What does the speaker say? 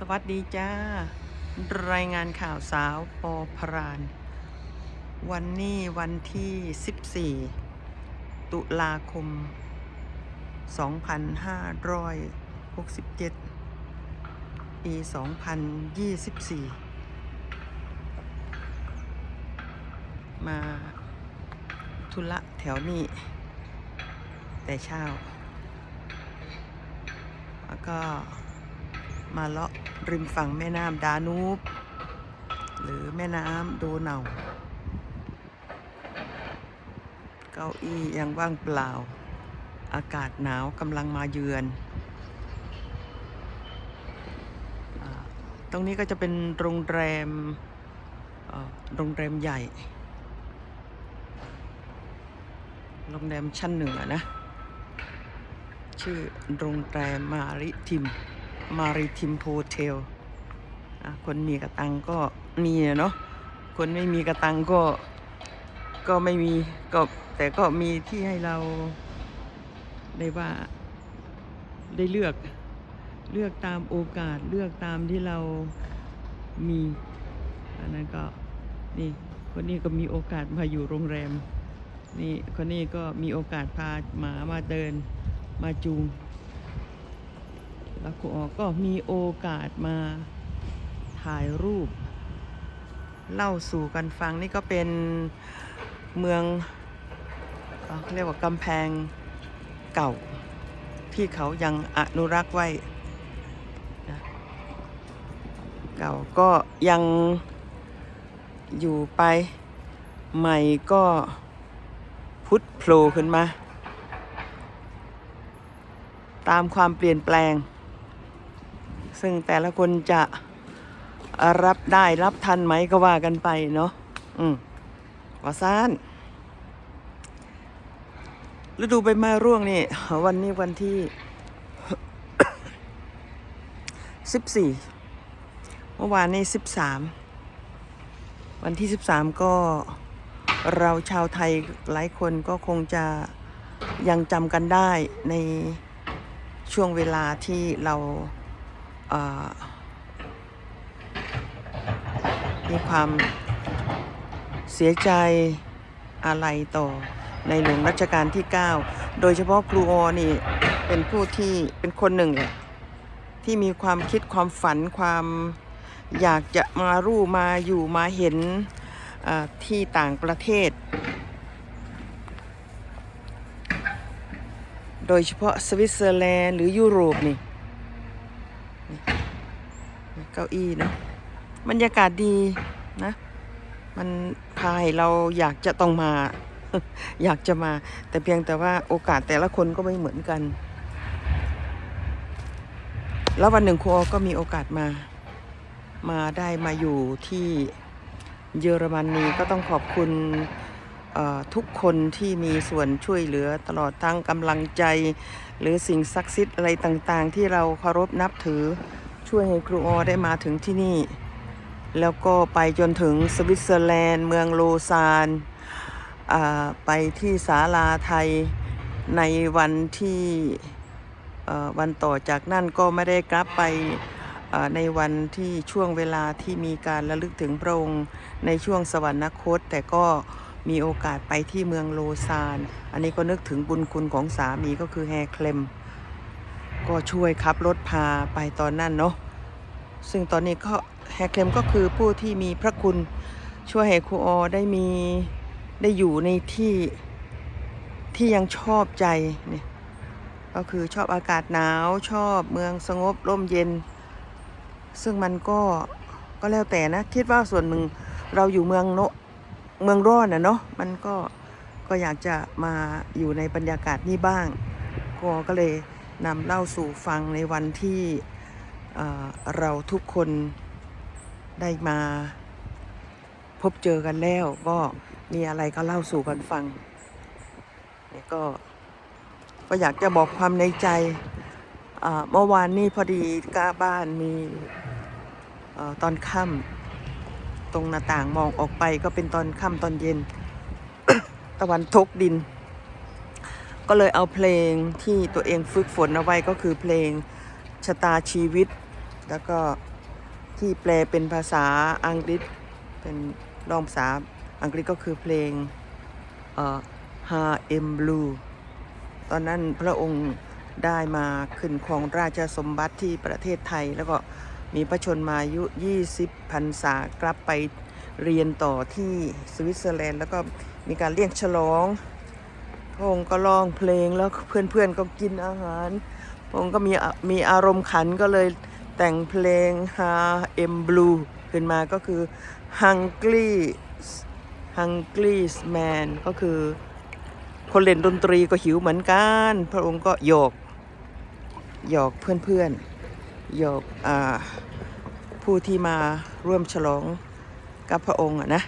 สวัสดีจ้า รายงานข่าวสาวปอพราน วันนี้วันที่ 14 ตุลาคม 2567 ปี 2024 มาธุระแถวนี้ แต่เช้า แล้วก็มาเลาะ ริมฝั่งแม่น้ำดานูบ หรือแม่น้ำโดเนาเก้าอี้ยังว่างเปล่า อากาศหนาวกำลังมาเยือนอตรงนี้ก็จะเป็นโรงแรมโรงแรมใหญ่ โรงแรมชั้นหนึ่งอนะ ชื่อโรงแรมมาริทิม มาริทิมโฮเทลคนมีกระตังก็มีเนาะคนไม่มีกระตังก็ก็ไม่มีก็แต่ก็มีที่ให้เราได้ว่าได้เลือกเลือกตามโอกาสเลือกตามที่เรามีอันนั้นก็นี่คนนี้ก็มีโอกาสมาอยู่โรงแรมนี่คนนี้ก็มีโอกาสพาหมามาเดินมาจูง แล้วครูออก็มีโอกาสมาถ่ายรูป เล่าสู่กันฟังนี่ก็เป็นเมืองเอเขาเรียกว่ากำแพงเก่า ที่เขายังอนุรักษ์ไว้นะเก่าก็ยังอยู่ไปใหม่ก็พุทธโผล่ขึ้นมา ตามความเปลี่ยนแปลง ซึ่งแต่ละคนจะรับได้รับทันไหมก็ว่ากันไปเนาะอืมว่าซ่านฤดูใบไม้ร่วงนี่ วันนี้วันที่สิบสี่เมื่อวานนี้สิบสามวันที่สิบสามก็เราชาวไทยหลายคนก็คงจะยังจำกันได้ในช่วงเวลาที่เรา มีความเสียใจอะไรต่อในหลวงรัชกาลที่ 9 โดยเฉพาะครูออนี่เป็นผู้ที่เป็นคนหนึ่งแหละที่มีความคิดความฝันความอยากจะมารู้มาอยู่มาเห็นที่ต่างประเทศ โดยเฉพาะสวิตเซอร์แลนด์หรือยุโรปนี่ เก้าอี้เนาะบรรยากาศดีนะ มันพาให้เราอยากจะต้องมา อยากจะมา แต่เพียงแต่ว่าโอกาสแต่ละคนก็ไม่เหมือนกัน แล้ววันหนึ่งครูออก็มีโอกาสมา มาได้มาอยู่ที่เยอรมนีก็ต้องขอบคุณทุกคนที่มีส่วนช่วยเหลือตลอดทั้งกำลังใจ หรือสิ่งศักดิ์สิทธิ์อะไรต่างๆ ที่เราเคารพนับถือ ช่วยให้ครูออได้มาถึงที่นี่ แล้วก็ไปจนถึงสวิตเซอร์แลนด์ เมืองโลซานไปที่ศาลาไทยในวันที่วันต่อจากนั่นก็ไม่ได้กลับไปในวันที่ช่วงเวลาที่มีการระลึกถึงพระองค์ในช่วงสวรรคต แต่ก็มีโอกาสไปที่เมืองโลซาน อันนี้ก็นึกถึงบุญคุณของสามีก็คือแฮเคลม ก็ช่วยขับรถพาไปตอนนั้นเนาะซึ่งตอนนี้ก็แฮเคลมก็คือผู้ที่มีพระคุณช่วยให้ครูออได้มีได้อยู่ในที่ที่ยังชอบใจเนี่ยก็คือชอบอากาศหนาวชอบเมืองสงบร่มเย็น ซึ่งมันก็ก็แล้วแต่นะ คิดว่าส่วนหนึ่งเราอยู่เมืองโนะเมืองร้อนนะเนาะมันก็ก็อยากจะมาอยู่ในบรรยากาศนี้บ้างก็ก็เลย นำเล่าสู่ฟังในวันที่เเราทุกคนได้มาพบเจอกันแล้ว ก็มีอะไรก็เล่าสู่กันฟังเนี่ยก็ก็อยากจะบอกความในใจเมื่อวานนี้พอดีกาบ้านมีออตอนค่ำตรงหน้าต่างมองออกไปก็เป็นตอนค่ำตอนเย็น ตะวันตกดิน ก็เลยเอาเพลงที่ตัวเองฝึกฝนเอาไว้ก็คือเพลงชะตาชีวิต แล้วก็ที่แปลเป็นภาษาอังกฤษเป็นรองภาษาอังกฤษก็คือเพลงเอ่อ H.M. Blue ตอนนั้นพระองค์ได้มาขึ้นครองราชสมบัติที่ประเทศไทย แล้วก็มีพระชนมายุ 20พรรษากลับไปเรียนต่อที่สวิตเซอร์แลนด์ แล้วก็มีการเลี้ยงฉลอง พระองก็ร้องเพลงแล้วเพื่อนๆก็กินอาหารพระองก็มีมีอารมณ์ขันก็เลยแต่งเพลง H.M. Blue ขึ้นมาก็คือ Hungry Hungry Man ก็คือคนเล่นดนตรีก็หิวเหมือนกัน พระองค์ก็หยอกหยอกเพื่อนๆหยอกอผู้ที่มาร่วมฉลองกับพระองค์นะ